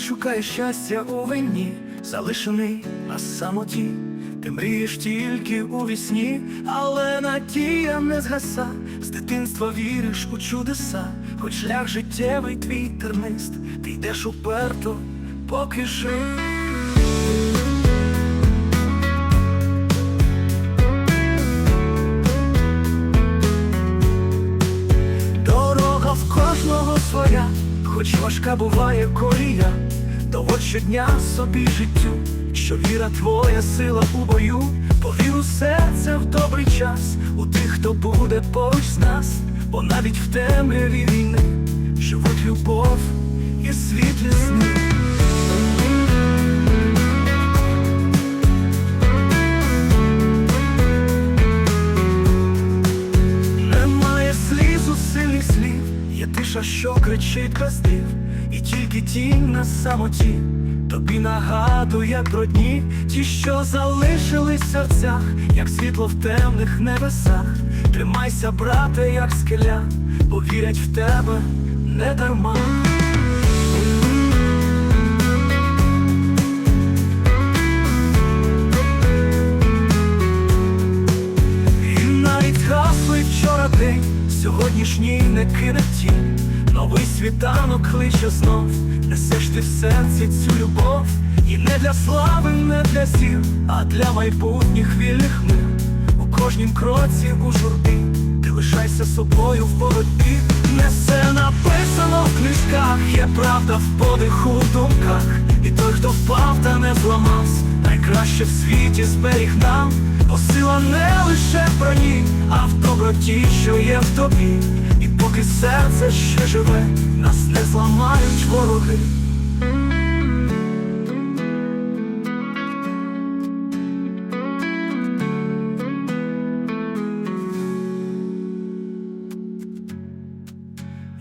шукає щастя у вині, залишений на самоті. Ти мрієш тільки у вісні, але надія не згаса. З дитинства віриш у чудеса, хоч шлях життєвий твій тернист, ти йдеш уперто, поки жив. Дорога в кожного своя, хоч важка буває корія, доводь щодня собі життю, що віра твоя сила у бою, повір у серце в добрий час, у тих, хто буде поруч з нас, бо навіть в темряві війни живуть любов і світлі тиша, що кричить див, і тільки тінь на самоті, тобі нагадує про дні, ті, що залишились в серцях, як світло в темних небесах. Тримайся, брате, як скеля, бо вірять в тебе не дарма. І навіть гаслий вчора день, сьогоднішній не кине тінь. Новий світанок кличе знов, несеш ти в серці цю любов. І не для слави, не для сіл, а для майбутніх вільних мир. У кожнім кроці у журбі, ти лишайся собою в боротьбі. Не все написано в книжках, є правда в подиху в думках. І той, хто впав та не зламався, найкраще в світі зберіг нам, бо сила не лише в броні, а в доброті, що є в тобі. І серце ще живе, нас не зламають вороги.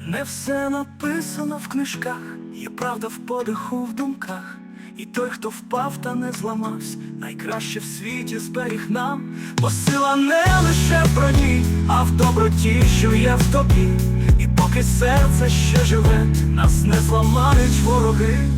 Не все написано в книжках, є правда в подиху в думках. І той, хто впав та не зламався, найкраще в світі зберіг нам, бо сила не лише в броні, а в доброті, що є в тобі. І поки серце ще живе, нас не зламають вороги.